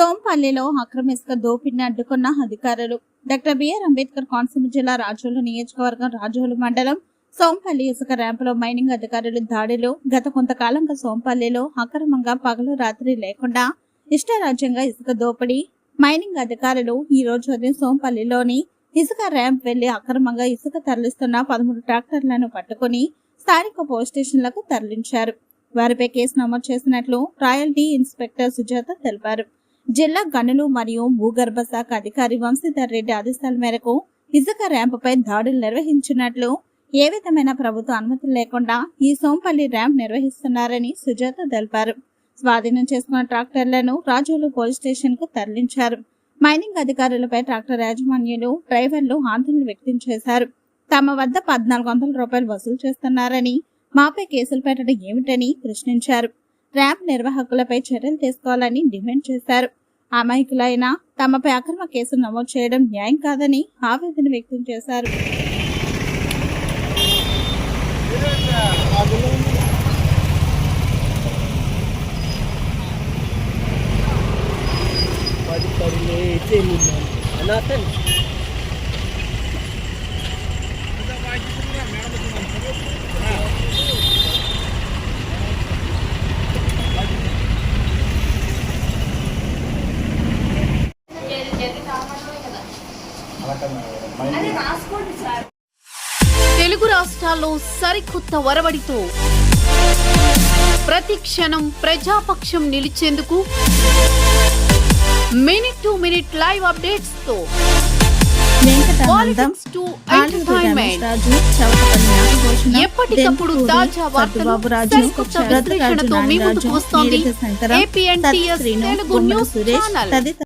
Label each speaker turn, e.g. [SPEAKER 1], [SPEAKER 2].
[SPEAKER 1] సోంపల్లిలో అక్రమ ఇసుక దోపిడిని అడ్డుకున్న అధికారులు. డాక్టర్ బిఆర్ అంబేద్కర్ కోనసీమ జిల్లా రాజోలు నియోజకవర్గం రాజోలు మండలం సోంపల్లి ఇసుక ర్యాంపులో మైనింగ్ అధికారులు దాడిలో గత కొంతకాలంగా సోంపల్లిలో అక్రమంగా పగలు రాత్రి లేకుండా ఇష్టరాజ్యంగా ఇసుక దోపిడీ మైనింగ్ అధికారులు ఈ రోజు ఉదయం సోంపల్లిలోని ఇసుక ర్యాంప్ వెళ్ళి అక్రమంగా ఇసుక తరలిస్తున్న పదమూడు ట్రాక్టర్లను పట్టుకుని స్థానిక పోలీస్ స్టేషన్లకు తరలించారు. వారిపై కేసు నమోదు చేసినట్లు రాయల్టీ ఇన్స్పెక్టర్ సుజాత తెలిపారు. జిల్లా గనులు మరియు భూగర్భ శాఖ అధికారి వంశీధర్ రెడ్డి ఆదేశాల మేరకు ఇసుక ర్యాంపుపై దాడులు నిర్వహించినట్లు ఏ విధమైన ప్రభుత్వ అనుమతులు లేకుండా ఈ సోంపల్లి ర్యాంప్ నిర్వహిస్తున్నారని సుజాత తెలిపారు. స్వాధీనం చేసుకున్న ట్రాక్టర్లను రాజోలు పోలీస్ స్టేషన్కు తరలించారు. మైనింగ్ అధికారులపై ట్రాక్టర్ యాజమాన్యులు డ్రైవర్లు ఆందోళన వ్యక్తం చేశారు. తమ వద్ద పద్నాలుగు వందల రూపాయలు వసూలు చేస్తున్నారని మాపై కేసులు పెట్టడం ఏమిటని ప్రశ్నించారు. ర్యాంప్ నిర్వాహకులపై చర్యలు తీసుకోవాలని డిమాండ్ చేశారు. అమాయకులైన తమపై అక్రమ కేసు నమోదు చేయడం న్యాయం కాదని ఆవేదన వ్యక్తం చేశారు.
[SPEAKER 2] అనాథన్
[SPEAKER 3] తెలుగు రాష్ట్రాల్లో సరికొత్త వరవడితో ప్రతి క్షణం ప్రజాపక్షం నిలిచేందుకు మినిట్ టు మినిట్ లైవ్
[SPEAKER 1] అప్డేట్స్తో
[SPEAKER 3] ఎప్పటికప్పుడు తాజా వార్తలు విశ్లేషణతో మీ ముందుకు వస్తోంది APNTS Telugu news
[SPEAKER 1] Suresh
[SPEAKER 3] channel.